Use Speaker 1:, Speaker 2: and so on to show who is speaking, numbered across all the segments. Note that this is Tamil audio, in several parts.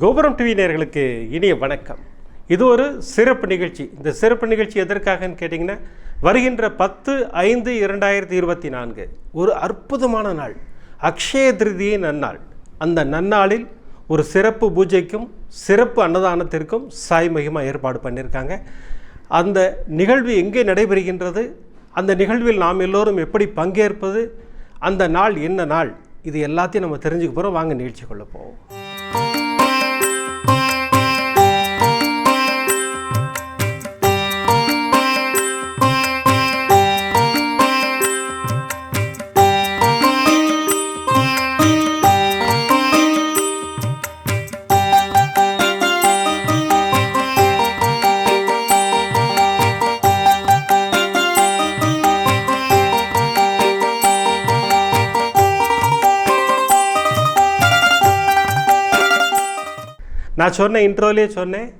Speaker 1: கோபுரம் டிவி நேர்களுக்கு இனிய வணக்கம். இது ஒரு சிறப்பு நிகழ்ச்சி. இந்த சிறப்பு நிகழ்ச்சி எதற்காகன்னு கேட்டிங்கன்னா வருகின்ற பத்து ஐந்து இரண்டாயிரத்தி இருபத்தி நான்கு. ஒரு அற்புதமான நாள். அக்ஷய திருதியை நன்னாள். அந்த நன்னாளில் ஒரு சிறப்பு பூஜைக்கும் சிறப்பு அன்னதானத்திற்கும் சாய் மகிமா ஏற்பாடு பண்ணியிருக்காங்க. அந்த நிகழ்வு எங்கே நடைபெறுகின்றது? அந்த நிகழ்வில் நாம் எல்லோரும் எப்படி பங்கேற்பது? அந்த நாள் என்ன நாள்? இது எல்லாத்தையும் நம்ம தெரிஞ்சுக்க போகிறோம் வாங்க நிகழ்ச்சிக்குள்ளே போவோம். நான் சொன்ன இன்ட்ரோலே சொன்னேன்.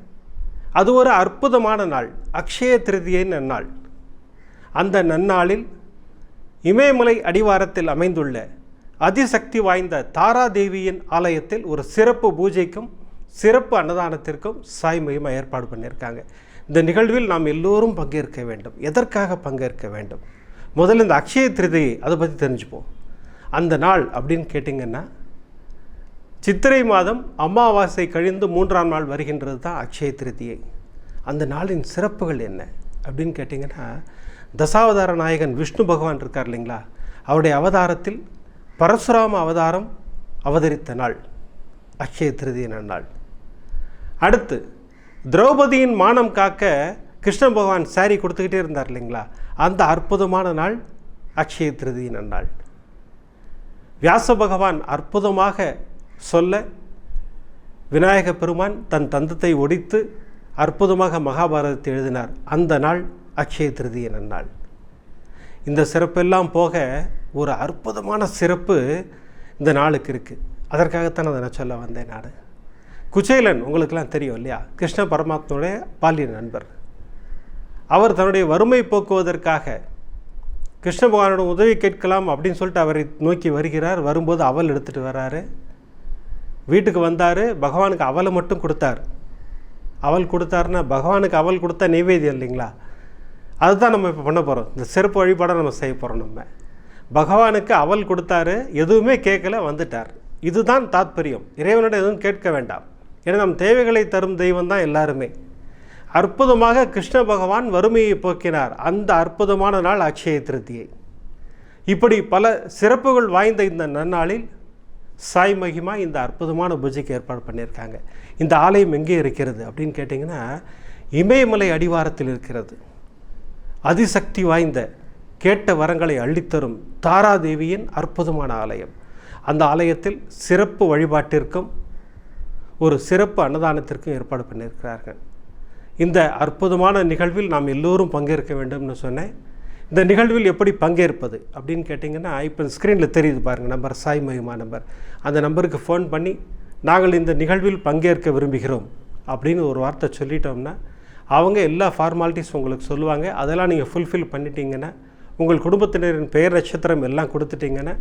Speaker 1: அது ஒரு அற்புதமான நாள். அக்ஷய திருதியை நன்னாள். அந்த நன்னாளில் இமயமலை அடிவாரத்தில் அமைந்துள்ள அதிசக்தி வாய்ந்த தாராதேவியின் ஆலயத்தில் ஒரு சிறப்பு பூஜைக்கும் சிறப்பு அன்னதானத்திற்கும் சாய் மகிமா ஏற்பாடு பண்ணியிருக்காங்க. இந்த நிகழ்வில் நாம் எல்லோரும் பங்கேற்க வேண்டும். எதற்காக பங்கேற்க வேண்டும்? முதல்ல இந்த அக்ஷய திருதியை அதை பற்றி தெரிஞ்சுப்போம். அந்த நாள் அப்படின்னு கேட்டிங்கன்னா சித்திரை மாதம் அமாவாசை கழிந்து மூன்றாம் நாள் வருகின்றது தான் அக்ஷய திருத்தியை அந்த நாளின் சிறப்புகள் என்ன அப்படின்னு கேட்டிங்கன்னா தசாவதார நாயகன் விஷ்ணு பகவான் இருக்கார் இல்லைங்களா? அவருடைய அவதாரத்தில் பரசுராம அவதாரம் அவதரித்த நாள் அக்ஷய திருதியின நாள் அடுத்து திரௌபதியின் மானம் காக்க கிருஷ்ண பகவான் சாரி கொடுத்துக்கிட்டே இருந்தார் இல்லைங்களா? அந்த அற்புதமான நாள் அக்ஷய திருதியின் நாள் வியாச பகவான் அற்புதமாக சொல்ல விநாயக பெருமான் தன் தந்தத்தை ஒடித்து அற்புதமாக மகாபாரதத்தை எழுதினார். அந்த நாள் அக்ஷய திருதிய நன்னாள். இந்த சிறப்பெல்லாம் போக ஒரு அற்புதமான சிறப்பு இந்த நாளுக்கு இருக்குது அதற்காகத்தான் அதை நான் சொல்ல வந்தேன் நான். குச்சேலன் உங்களுக்கெல்லாம் தெரியும் இல்லையா? கிருஷ்ண பரமாத்மனுடைய பாலிய நண்பர். அவர் தன்னுடைய வறுமை போக்குவதற்காக கிருஷ்ண பகவானோட உதவி கேட்கலாம் அப்படின்னு சொல்லிட்டு அவரை நோக்கி வருகிறார். வரும்போது அவள் எடுத்துகிட்டு வராரு. வீட்டுக்கு வந்தார் பகவானுக்கு அவலை மட்டும் கொடுத்தார். அவல் கொடுத்தாருன்னா பகவானுக்கு அவல் கொடுத்தா நெய்வேத்தியம் இல்லைங்களா? அதுதான் நம்ம இப்போ பண்ண போகிறோம் இந்த சிறப்பு வழிபாடை நம்ம செய்ய போகிறோம் நம்ம. பகவானுக்கு அவல் கொடுத்தாரு எதுவுமே கேட்கல வந்துட்டார். இதுதான் தாத்பரியம். இறைவனிடம் எதுவும் கேட்க வேண்டாம். ஏன்னா நம் தேவைகளை தரும் தெய்வம் தான் எல்லாருமே. அற்புதமாக கிருஷ்ண பகவான் வறுமையை போக்கினார். அந்த அற்புதமான நாள் அக்ஷய திருத்தியை. இப்படி பல சிறப்புகள் வாய்ந்த இந்த நன்னாளில் சாய் மகிமா இந்த அற்புதமான பூஜைக்கு ஏற்பாடு பண்ணியிருக்காங்க. இந்த ஆலயம் எங்கே இருக்கிறது அப்படின்னு கேட்டிங்கன்னா இமயமலை அடிவாரத்தில் இருக்கிறது. அதிசக்தி வாய்ந்த கேட்ட வரங்களை அள்ளித்தரும் தாராதேவியின் அற்புதமான ஆலயம். அந்த ஆலயத்தில் சிறப்பு வழிபாட்டிற்கும் ஒரு சிறப்பு அன்னதானத்திற்கும் ஏற்பாடு பண்ணியிருக்கிறார்கள். இந்த அற்புதமான நிகழ்வில் நாம் எல்லோரும் பங்கேற்க வேண்டும்னு சொன்னேன். இந்த நிகழ்வில் எப்படி பங்கேற்பது அப்படின்னு கேட்டிங்கன்னா இப்போ ஸ்க்ரீனில் தெரியுது பாருங்கள் நம்பர் சாய் மகிமா நம்பர். அந்த நம்பருக்கு ஃபோன் பண்ணி நாங்கள் இந்த நிகழ்வில் பங்கேற்க விரும்புகிறோம் அப்படின்னு ஒரு வார்த்தை சொல்லிட்டோம்னா அவங்க எல்லா ஃபார்மாலிட்டிஸ் உங்களுக்கு சொல்லுவாங்க. அதெல்லாம் நீங்கள் ஃபுல்ஃபில் பண்ணிட்டீங்கன்னா உங்கள் குடும்பத்தினரின் பெயர் நட்சத்திரம் எல்லாம் கொடுத்துட்டீங்கன்னா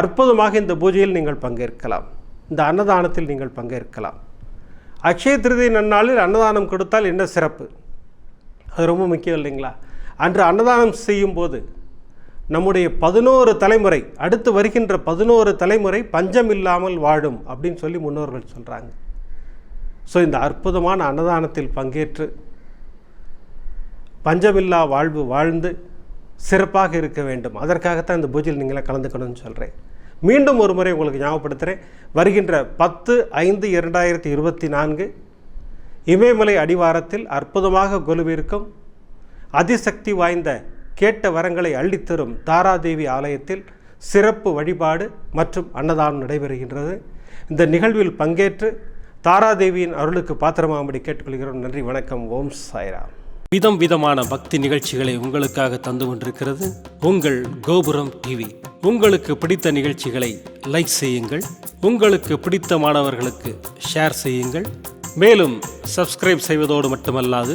Speaker 1: அற்புதமாக இந்த பூஜையில் நீங்கள் பங்கேற்கலாம். இந்த அன்னதானத்தில் நீங்கள் பங்கேற்கலாம். அக்ஷய திருதி நன்னாளில் அன்னதானம் கொடுத்தால் என்ன சிறப்பு? அது ரொம்ப முக்கியம் இல்லைங்களா? அன்று அன்னதானம் செய்யும்போது நம்முடைய பதினோரு தலைமுறை அடுத்து வருகின்ற பதினோரு தலைமுறை பஞ்சம் இல்லாமல் வாழும் அப்படின்னு சொல்லி முன்னோர்கள் சொல்கிறாங்க ஸோ இந்த அற்புதமான அன்னதானத்தில் பங்கேற்று பஞ்சமில்லா வாழ்வு வாழ்ந்து சிறப்பாக இருக்க வேண்டும். அதற்காகத்தான் இந்த பூஜையில் நீங்களாம் கலந்துக்கணும்னு சொல்கிறேன் மீண்டும் ஒரு முறை உங்களுக்கு ஞாபகப்படுத்துகிறேன் வருகின்ற பத்து ஐந்து இரண்டாயிரத்தி இருபத்தி நான்கு இமயமலை அடிவாரத்தில் அற்புதமாக கொலுவிருக்கும் அதிசக்தி வாய்ந்த கேட்ட வரங்களை அள்ளித்தரும் தாராதேவி ஆலயத்தில் சிறப்பு வழிபாடு மற்றும் அன்னதானம் நடைபெறுகின்றது. இந்த நிகழ்வில் பங்கேற்று தாராதேவியின் அருளுக்கு பாத்திரமாகும்படி கேட்டுக்கொள்கிறோம். நன்றி வணக்கம் ஓம் சாய்ராம். விதம் விதமான பக்தி நிகழ்ச்சிகளை உங்களுக்காக தந்து கொண்டிருக்கிறது உங்கள் கோபுரம் டிவி. உங்களுக்கு பிடித்த நிகழ்ச்சிகளை லைக் செய்யுங்கள். உங்களுக்கு பிடித்த மாணவர்களுக்கு ஷேர் செய்யுங்கள். மேலும் சப்ஸ்கிரைப் செய்வதோடு மட்டுமல்லாது